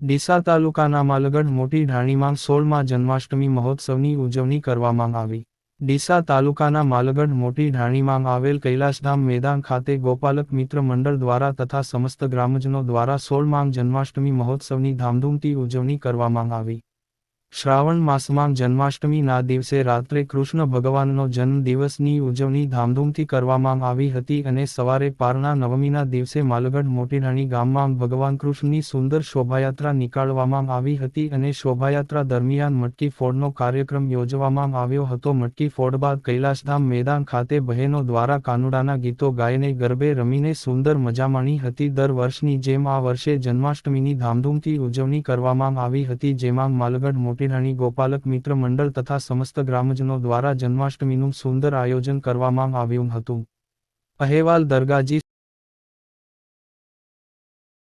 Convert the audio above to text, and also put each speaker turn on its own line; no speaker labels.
ડીસા તાલુકાના માલગઢ મોટી ઢાણીમાં સોળમાં જન્માષ્ટમી મહોત્સવની ઉજવણી કરવામાં આવી. ડીસા તાલુકાના માલગઢ મોટી ઢાણીમાં આવેલ કૈલાસધામ મેદાન ખાતે ગોપાલક મિત્ર મંડળ દ્વારા તથા સમસ્ત ગ્રામજનો દ્વારા સોળમાં જન્માષ્ટમી મહોત્સવની ધામધૂમથી ઉજવણી કરવામાં આવી. શ્રાવણ માસમાં જન્માષ્ટમીના દિવસે રાત્રે કૃષ્ણ ભગવાનનો જન્મદિવસની ઉજવણી ધામધૂમથી કરવામાં આવી હતી અને સવારે પારના નવમીના દિવસે માલગઢ મોટીરાણી ગામમાં ભગવાન કૃષ્ણની સુંદર શોભાયાત્રા નીકાળવામાં આવી હતી અને શોભાયાત્રા દરમિયાન મટકી ફોડનો કાર્યક્રમ યોજવામાં આવ્યો હતો. મટકી ફોડ બાદ કૈલાસધામ મેદાન ખાતે બહેનો દ્વારા કાનુડાના ગીતો ગાયને ગરબે રમીને સુંદર મજા માણી હતી. દર વર્ષની જેમ આ વર્ષે જન્માષ્ટમીની ધામધૂમથી ઉજવણી કરવામાં આવી હતી, જેમાં માલગઢ મોટીરાણી ગોપાલક મિત્ર મંડળ તથા સમસ્ત ગ્રામજનો દ્વારા જન્માષ્ટમીનું સુંદર આયોજન કરવામાં આવ્યું હતું. અહેવાલ દરગાજી